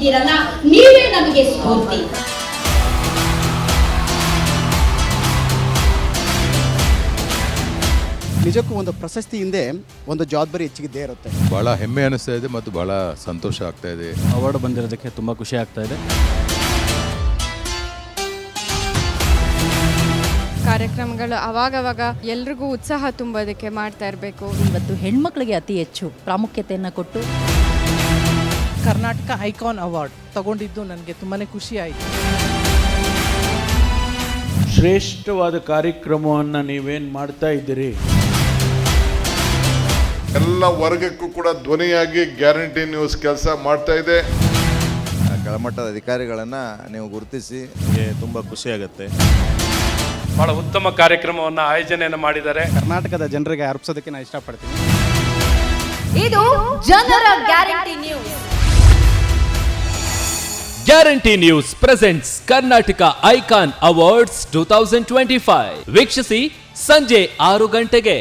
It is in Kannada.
ನಿಂತಿದ್ದೀರಲ್ಲ ನೀವೇ ನಮಗೆ ಸ್ಫೂರ್ತಿ. ನಿಜಕ್ಕೂ ಒಂದು ಪ್ರಶಸ್ತಿ ಹಿಂದೆ ಒಂದು ಜವಾಬ್ದಾರಿ ಹೆಚ್ಚಿಗಿದ್ದೇ ಇರುತ್ತೆ. ಬಹಳ ಹೆಮ್ಮೆ ಅನಿಸ್ತಾ ಇದೆ ಮತ್ತು ಬಹಳ ಸಂತೋಷ ಆಗ್ತಾ ಇದೆ. ಅವಾರ್ಡ್ ಬಂದಿರೋದಕ್ಕೆ ತುಂಬ ಖುಷಿ ಆಗ್ತಾ ಇದೆ. ಕಾರ್ಯಕ್ರಮಗಳು ಅವಾಗವಾಗ ಎಲ್ರಿಗೂ ಉತ್ಸಾಹ ತುಂಬೋದಕ್ಕೆ ಮಾಡ್ತಾ ಇರಬೇಕು. ಇವತ್ತು ಹೆಣ್ಮಕ್ಳಿಗೆ ಅತಿ ಹೆಚ್ಚು ಪ್ರಾಮುಖ್ಯತೆಯನ್ನು ಕೊಟ್ಟು ಕರ್ನಾಟಕ ಐಕಾನ್ ಅವಾರ್ಡ್ ತಗೊಂಡಿದ್ದು ನನಗೆ ತುಂಬಾ ಖುಷಿ ಆಯಿತು. ಶ್ರೇಷ್ಠವಾದ ಕಾರ್ಯಕ್ರಮವನ್ನು ನೀವೇನು ಮಾಡ್ತಾ ಇದ್ದೀರಿ? ಎಲ್ಲ ವರ್ಗಕ್ಕೂ ಕೂಡ ಧ್ವನಿಯಾಗಿ ಗ್ಯಾರಂಟಿ ನ್ಯೂಸ್ ಕೆಲಸ ಮಾಡ್ತಾ ಇದೆ. ಕೆಳಮಟ್ಟದ ಅಧಿಕಾರಿಗಳನ್ನು ನೀವು ಗುರುತಿಸಿ ತುಂಬ ಖುಷಿಯಾಗುತ್ತೆ ಬಹಳ ಉತ್ತಮ ಕಾರ್ಯಕ್ರಮವನ್ನು ಆಯೋಜನೆಯನ್ನು ಮಾಡಿದ್ದಾರೆ. ಕರ್ನಾಟಕದ ಜನರಿಗೆ ಅರ್ಪಿಸೋದಕ್ಕೆ ನಾನು ಇಷ್ಟಪಡ್ತೀನಿ. ಇದು ಜನರ guarantee news. Guarantee news presents Karnataka icon awards two thousand twenty five. ವೀಕ್ಷಿಸಿ ಸಂಜೆ ಆರು ಗಂಟೆಗೆ.